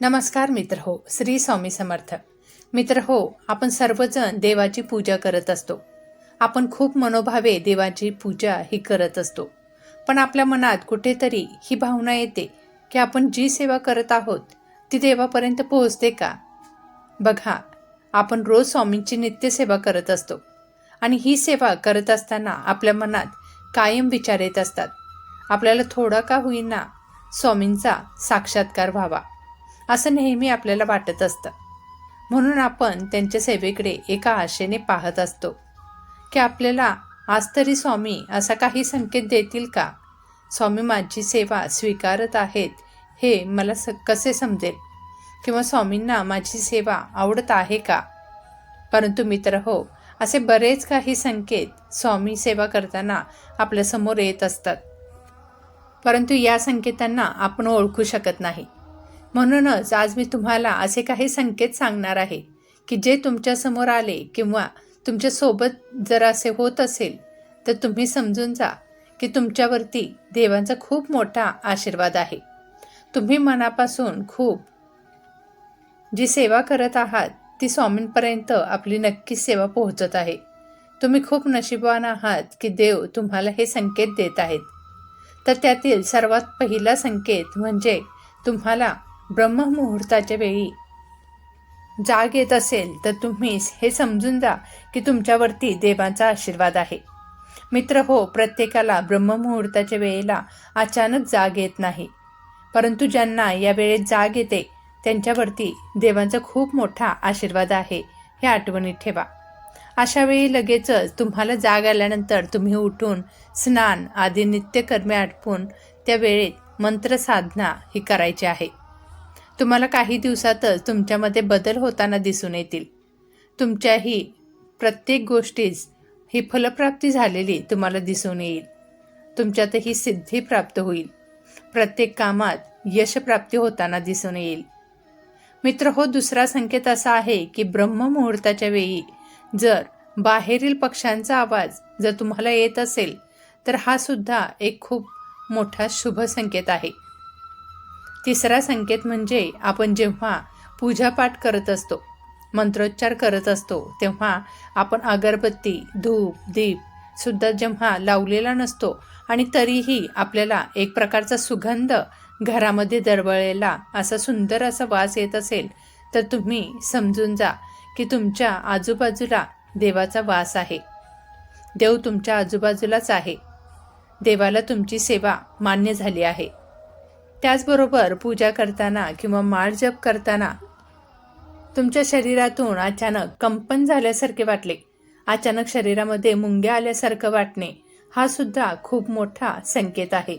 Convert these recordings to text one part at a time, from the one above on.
नमस्कार मित्र हो श्री स्वामी समर्थ. मित्र हो आपण सर्वजण देवाची पूजा करत असतो. आपण खूप मनोभावे देवाची पूजा ही करत असतो. पण आपल्या मनात कुठेतरी ही भावना येते की आपण जी सेवा करत आहोत ती देवापर्यंत पोहोचते का? बघा आपण रोज स्वामींची नित्यसेवा करत असतो. आणि ही सेवा करत असताना आपल्या मनात कायम विचार येत असतात. आपल्याला थोडा का होईना स्वामींचा साक्षात्कार व्हावा. असं नेहमी आपल्याला वाटत असतं. म्हणून आपण त्यांच्या सेवेकडे एका आशेने पाहत असतो. की आपल्याला आज तरी स्वामी असा काही संकेत देतील का? स्वामी माझी सेवा स्वीकारत आहेत हे मला स कसे समजेल? किंवा स्वामींना माझी सेवा आवडत आहे का? परंतु मित्र हो असे बरेच काही संकेत स्वामी सेवा करताना आपल्यासमोर येत असतात. परंतु या संकेतांना आपण ओळखू शकत नाही. म्हणूनच आज मी तुम्हाला असे काही संकेत सांगणार आहे की जे तुमच्यासमोर आले किंवा तुमच्यासोबत जर असे होत असेल तर तुम्ही समजून जा की तुमच्यावरती देवांचा खूप मोठा आशीर्वाद आहे. तुम्ही मनापासून खूप जी सेवा करत आहात ती स्वामींपर्यंत आपली नक्कीच सेवा पोहोचत आहे. तुम्ही खूप नशिबवान आहात की देव तुम्हाला हे संकेत देत आहेत. तर त्यातील सर्वात पहिला संकेत म्हणजे तुम्हाला ब्रह्ममुहूर्ताच्या वेळी जाग येत असेल तर तुम्ही हे समजून जा की तुमच्यावरती देवांचा आशीर्वाद आहे. मित्र हो प्रत्येकाला ब्रह्ममुहूर्ताच्या वेळेला अचानक जाग येत नाही. परंतु ज्यांना या वेळेत जाग येते त्यांच्यावरती देवांचा खूप मोठा आशीर्वाद आहे हे आठवणीत ठेवा. अशा वेळी लगेचच तुम्हाला जाग आल्यानंतर तुम्ही उठून स्नान आदी नित्यकर्मे आटपून त्या वेळेत मंत्रसाधना ही करायची आहे. तुम्हाला काही दिवसातच तुमच्यामध्ये बदल होताना दिसून येतील. तुमच्याही प्रत्येक गोष्टीस ही फलप्राप्ती झालेली तुम्हाला दिसून येईल. तुमच्यातही सिद्धी प्राप्त होईल. प्रत्येक कामात यशप्राप्ती होताना दिसून येईल. मित्र हो दुसरा संकेत असा आहे की ब्रह्ममुहूर्ताच्या वेळी जर बाहेरील पक्ष्यांचा आवाज जर तुम्हाला येत असेल तर हा सुद्धा एक खूप मोठा शुभ संकेत आहे. तिसरा संकेत म्हणजे आपण जेव्हा पूजापाठ करत असतो मंत्रोच्चार करत असतो तेव्हा आपण अगरबत्ती धूप दीप सुद्धा जेव्हा लावलेला नसतो आणि तरीही आपल्याला एक प्रकारचा सुगंध घरामध्ये दरवळलेला असा सुंदर असा वास येत असेल तर तुम्ही समजून जा की तुमच्या आजूबाजूला देवाचा वास आहे. देव तुमच्या आजूबाजूलाच आहे. देवाला तुमची सेवा मान्य झाली आहे. त्याचबरोबर पूजा करताना किंवा माळ जप करताना तुमच्या शरीरातून अचानक कंपन झाल्यासारखे वाटले. अचानक शरीरामध्ये मुंग्या आल्यासारखं वाटणे हा सुद्धा खूप मोठा संकेत आहे.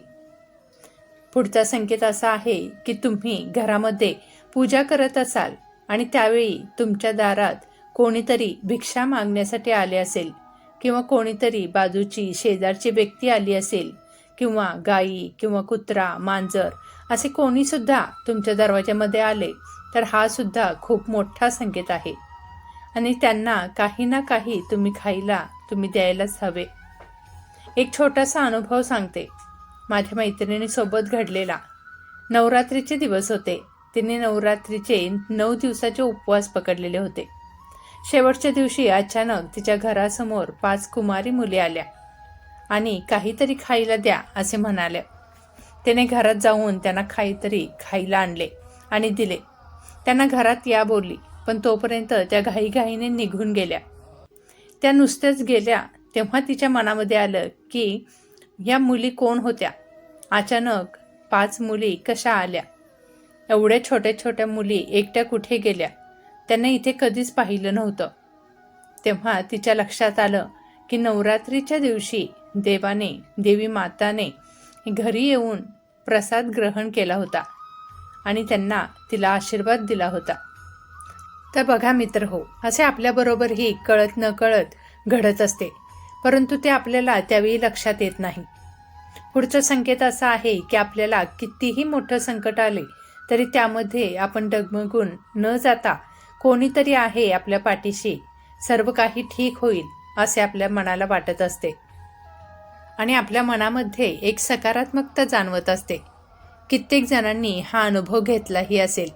पुढचा संकेत असा आहे की तुम्ही घरामध्ये पूजा करत असाल आणि त्यावेळी तुमच्या दारात कोणीतरी भिक्षा मागण्यासाठी आले असेल किंवा कोणीतरी बाजूची शेजारची व्यक्ती आली असेल किंवा गाई किंवा कुत्रा मांजर असे कोणीसुद्धा तुमच्या दरवाज्यामध्ये आले तर हा सुद्धा खूप मोठा संकेत आहे. आणि त्यांना काही ना काही तुम्ही खायला तुम्ही द्यायलाच हवे. एक छोटासा अनुभव सांगते. माझ्या मैत्रिणीसोबत घडलेला. नवरात्रीचे दिवस होते. तिने नवरात्रीचे नऊ दिवसाचे उपवास पकडलेले होते. शेवटच्या दिवशी अचानक तिच्या घरासमोर पाच कुमारी मुले आल्या. आणि काहीतरी खायला द्या असे म्हणाल्या. त्याने घरात जाऊन त्यांना काहीतरी खायला आणले आणि दिले. त्यांना घरात या बोलली पण तोपर्यंत त्या घाईघाईने निघून गेल्या. त्या नुसत्याच गेल्या तेव्हा तिच्या मनामध्ये आलं की या मुली कोण होत्या? अचानक पाच मुली कशा आल्या? एवढ्या छोट्या छोट्या मुली एकट्या कुठे गेल्या? त्यांना इथे कधीच पाहिलं नव्हतं. तेव्हा तिच्या लक्षात आलं की नवरात्रीच्या दिवशी देवाने देवी माताने घरी येऊन प्रसाद ग्रहण केला होता आणि त्यांना तिला आशीर्वाद दिला होता. तर बघा मित्र हो असे आपल्याबरोबरही कळत न कळत घडत असते परंतु ते आपल्याला त्यावेळी लक्षात येत नाही. पुढचा संकेत असा आहे की आपल्याला कितीही मोठं संकट आले तरी त्यामध्ये आपण डगमगून न जाता कोणीतरी आहे आपल्या पाठीशी सर्व काही ठीक होईल असे आपल्या मनाला वाटत असते. आणि आपल्या मनामध्ये एक सकारात्मकता जाणवत असते. कित्येक जणांनी हा अनुभव घेतलाही असेल.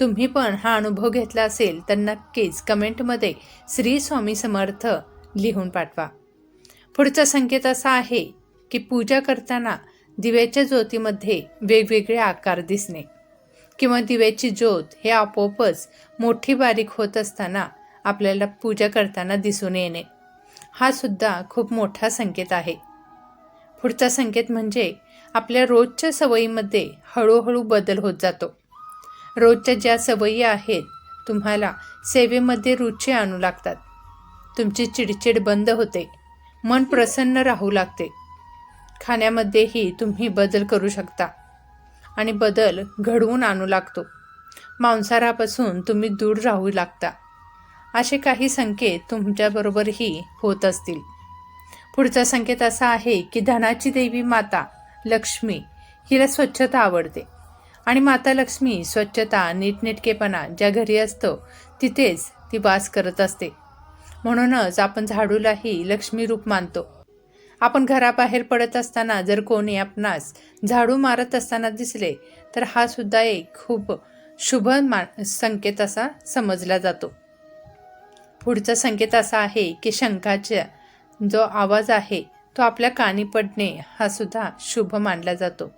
तुम्ही पण हा अनुभव घेतला असेल तर नक्कीच कमेंटमध्ये श्री स्वामी समर्थ लिहून पाठवा. पुढचा संकेत असा आहे की पूजा करताना दिव्याच्या ज्योतीमध्ये वेगवेगळे आकार दिसणे किंवा दिव्याची ज्योत हे आपोआपच मोठी बारीक होत असताना आपल्याला पूजा करताना दिसून येणे. हा सुद्धा खूप मोठा संकेत आहे. पुढचा संकेत म्हणजे आपल्या रोजच्या सवयीमध्ये हळूहळू बदल होत जातो. रोजच्या ज्या सवयी आहेत तुम्हाला सेवेमध्ये रुची आणू लागतात. तुमची चिडचिड बंद होते. मन प्रसन्न राहू लागते. खाण्यामध्येही तुम्ही बदल करू शकता. आणि बदल घडवून आणू लागतो. मांसाहारापासून तुम्ही दूर राहू लागता. असे काही संकेत तुमच्याबरोबरही होत असतील. पुढचा संकेत असा आहे की धनाची देवी माता लक्ष्मी हिला स्वच्छता आवडते. आणि माता लक्ष्मी स्वच्छता नीटनेटकेपणा ज्या घरी असतो तिथेच ती वास करत असते. म्हणूनच आपण झाडूलाही लक्ष्मी रूप मानतो. आपण घराबाहेर पडत असताना जर कोणी आपणास झाडू मारत असताना दिसले तर हा सुद्धा एक खूप शुभ मा संकेत असा समजला जातो. पुढचा संकेत असा आहे की शंखाच्या जो आवाज आहे तो आपल्या कानी पडणे हा सुद्धा शुभ मानला जातो.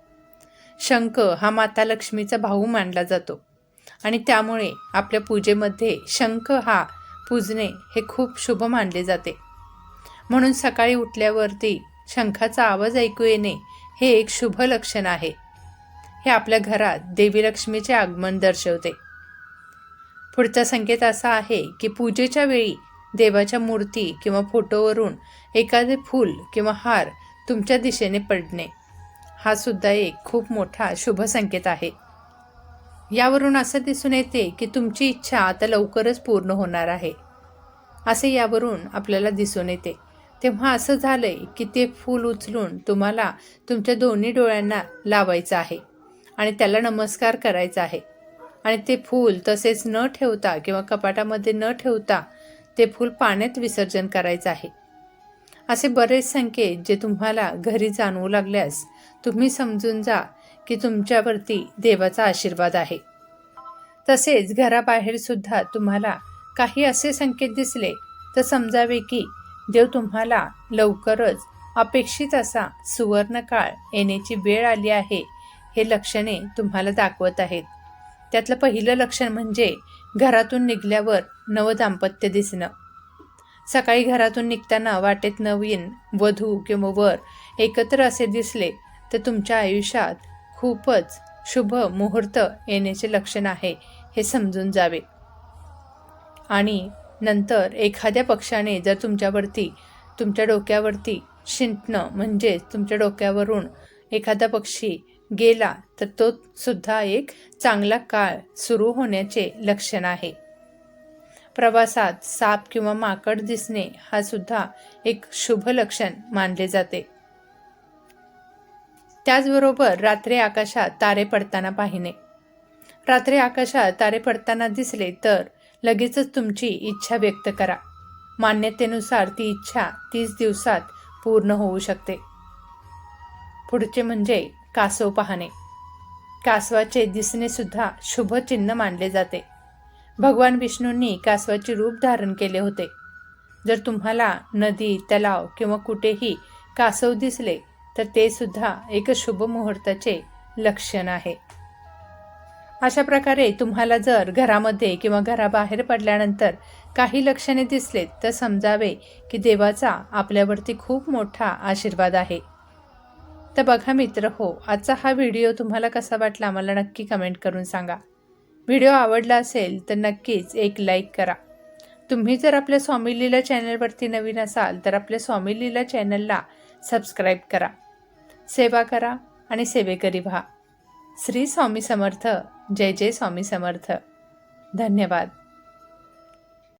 शंख हा माता लक्ष्मीचा भाऊ मानला जातो. आणि त्यामुळे आपल्या पूजेमध्ये शंख हा पूजणे हे खूप शुभ मानले जाते. म्हणून सकाळी उठल्यावरती शंखाचा आवाज ऐकू येणे हे एक शुभ लक्षण आहे. हे आपल्या घरात देवी लक्ष्मीचे आगमन दर्शवते. पुढचा संकेत असा आहे की पूजेच्या वेळी देवाच्या मूर्ती किंवा फोटोवरून एखादे फूल किंवा हार तुमच्या दिशेने पडणे हा सुद्धा एक खूप मोठा शुभ संकेत आहे. यावरून असं दिसून येते की तुमची इच्छा आता लवकरच पूर्ण होणार आहे. असे यावरून आपल्याला दिसून येते. तेव्हा असं झालंय की ते फूल उचलून तुम्हाला तुमच्या दोन्ही डोळ्यांना लावायचं आहे आणि त्याला नमस्कार करायचा आहे. आणि ते फूल तसेच न ठेवता किंवा कपाटामध्ये न ठेवता ते फूल पाण्यात विसर्जन करायचं आहे. असे बरेच संकेत जे तुम्हाला घरी जाणवू लागल्यास तुम्ही समजून जा की तुमच्यावरती देवाचा आशीर्वाद आहे. तसेच घराबाहेर सुद्धा तुम्हाला काही असे संकेत दिसले तर समजावे की देव तुम्हाला लवकरच अपेक्षित असा सुवर्णकाळ येण्याची वेळ आली आहे हे लक्षणे तुम्हाला दाखवत आहेत. त्यातलं पहिलं लक्षण म्हणजे घरातून निघल्यावर नवदाम्पत्य दिसणं. सकाळी घरातून निघताना वाटेत नवीन वधू किंवा वर एकत्र असे दिसले तर तुमच्या आयुष्यात खूपच शुभ मुहूर्त येण्याचे लक्षण आहे हे समजून जावे. आणि नंतर एखाद्या पक्षाने जर तुमच्यावरती तुमच्या डोक्यावरती शिंटणं म्हणजे तुमच्या डोक्यावरून एखादा पक्षी गेला तर तो सुद्धा एक चांगला काळ सुरू होण्याचे लक्षण आहे. प्रवासात साप किंवा माकड दिसणे हा सुद्धा एक शुभ लक्षण मानले जाते. त्याचबरोबर रात्री आकाशात तारे पडताना पाहिणे. रात्री आकाशात तारे पडताना दिसले तर लगेचच तुमची इच्छा व्यक्त करा. मान्यतेनुसार ती इच्छा तीस दिवसात पूर्ण होऊ शकते. पुढचे म्हणजे कासव पाहणे. कासवाचे दिसणेसुद्धा शुभचिन्ह शुभ चिन्ह मानले जाते. भगवान विष्णूंनी कासवाचे रूप धारण केले होते. जर तुम्हाला नदी तलाव किंवा कुठेही कासव दिसले तर ते सुद्धा एक शुभ मुहूर्ताचे लक्षण आहे. अशा प्रकारे तुम्हाला जर घरामध्ये किंवा घराबाहेर पडल्यानंतर काही लक्षणे दिसलेत तर समजावे की देवाचा आपल्यावरती खूप मोठा आशीर्वाद आहे. तर बघा मित्र हो आजचा हा व्हिडिओ तुम्हाला कसा वाटला मला नक्की कमेंट करून सांगा. व्हिडिओ आवडला असेल तर नक्कीच एक लाईक करा. तुम्ही जर आपल्या स्वामी लीला चॅनलवरती नवीन असाल तर आपल्या स्वामी लीला चॅनलला सबस्क्राईब करा. सेवा करा आणि सेवेकरी व्हा. श्री स्वामी समर्थ. जय जय स्वामी समर्थ. धन्यवाद.